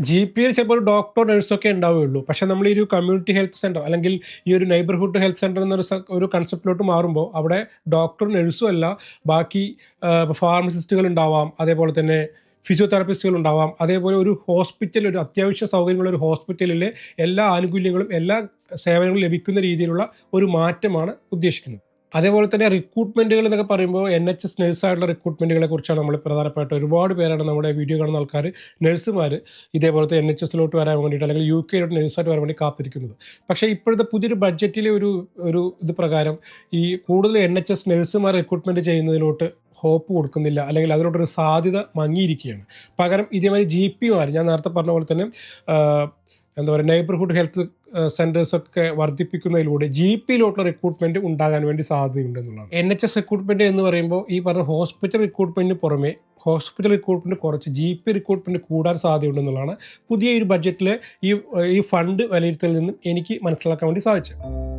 G P L ചിലപ്പോൾ ഒരു doctor നഴ്സൊക്കെ ഉണ്ടാവുകയുള്ളൂ. പക്ഷെ നമ്മൾ ഈ ഒരു കമ്മ്യൂണിറ്റി ഹെൽത്ത് സെന്റർ അല്ലെങ്കിൽ ഈ ഒരു നൈബർഹുഡ് ഹെൽത്ത് സെന്റർ എന്നൊരു ഒരു കൺസെപ്റ്റിലോട്ട് മാറുമ്പോൾ അവിടെ ഡോക്ടറും നഴ്സും അല്ല ബാക്കി ഫാർമസിസ്റ്റുകൾ ഉണ്ടാവാം. അതേപോലെ തന്നെ ഫിസിയോതെറാപ്പിസ്റ്റുകൾ ഉണ്ടാവാം. അതേപോലെ ഒരു ഹോസ്പിറ്റൽ ഒരു അത്യാവശ്യ സൗകര്യങ്ങളുള്ള ഒരു ഹോസ്പിറ്റലിലെ എല്ലാ ആനുകൂല്യങ്ങളും എല്ലാ സേവനങ്ങളും ലഭിക്കുന്ന രീതിയിലുള്ള ഒരു മാറ്റമാണ് ഉദ്ദേശിക്കുന്നത്. അതേപോലെ തന്നെ റിക്രൂട്ട്മെന്റുകൾ എന്നൊക്കെ പറയുമ്പോൾ എൻ എച്ച് എസ് നഴ്സായിട്ടുള്ള റിക്രൂട്ട്മെന്റുകളെ കുറിച്ചാണ് നമ്മൾ പ്രധാനപ്പെട്ട ഒരുപാട് പേരാണ് നമ്മുടെ വീഡിയോ കാണുന്ന ആൾക്കാർ നഴ്സുമാർ ഇതേപോലത്തെ എൻ എച്ച് എസിലോട്ട് വരാൻ വേണ്ടിയിട്ട് അല്ലെങ്കിൽ യു കെയിലോട്ട് നഴ്സായിട്ട് വരാൻ വേണ്ടി കാത്തിരിക്കുന്നത്. പക്ഷേ ഇപ്പോഴത്തെ പുതിയൊരു ബഡ്ജറ്റിലെ ഒരു ഒരു ഇത് പ്രകാരം ഈ കൂടുതൽ എൻ എച്ച് എസ് നഴ്സുമാർ റിക്രൂട്ട്മെന്റ് ചെയ്യുന്നതിലോട്ട് ഹോപ്പ് കൊടുക്കുന്നില്ല. അല്ലെങ്കിൽ അതിനോടൊരു സാധ്യത മങ്ങിയിരിക്കുകയാണ്. പകരം ഇതേമാതിരി ജി പിമാർ ഞാൻ നേരത്തെ പറഞ്ഞ പോലെ തന്നെ എന്താ പറയുക നൈബർഹുഡ് ഹെൽത്ത് സെന്റേഴ്സ് ഒക്കെ വർദ്ധിപ്പിക്കുന്നതിലൂടെ ജി പിയിലോട്ടുള്ള റിക്രൂട്ട്മെന്റ് ഉണ്ടാകാൻ വേണ്ടി സാധ്യതയുണ്ട് എന്നുള്ളതാണ് എൻ എച്ച് എസ് റിക്രൂട്ട്മെന്റ് എന്ന് പറയുമ്പോൾ ഈ പറഞ്ഞ ഹോസ്പിറ്റൽ റിക്രൂട്ട്മെന്റിന് പുറമെ ഹോസ്പിറ്റൽ റിക്രൂട്ട്മെന്റ് കുറച്ച് ജി പി റിക്രൂട്ട്മെന്റ് കൂടാൻ സാധ്യതയുണ്ടെന്നുള്ളതാണ് പുതിയ ഒരു ബഡ്ജറ്റിലെ ഈ ഈ ഫണ്ട് വിലയിരുത്തലിൽ നിന്നും എനിക്ക് മനസ്സിലാക്കാൻ വേണ്ടി സാധിച്ചത്.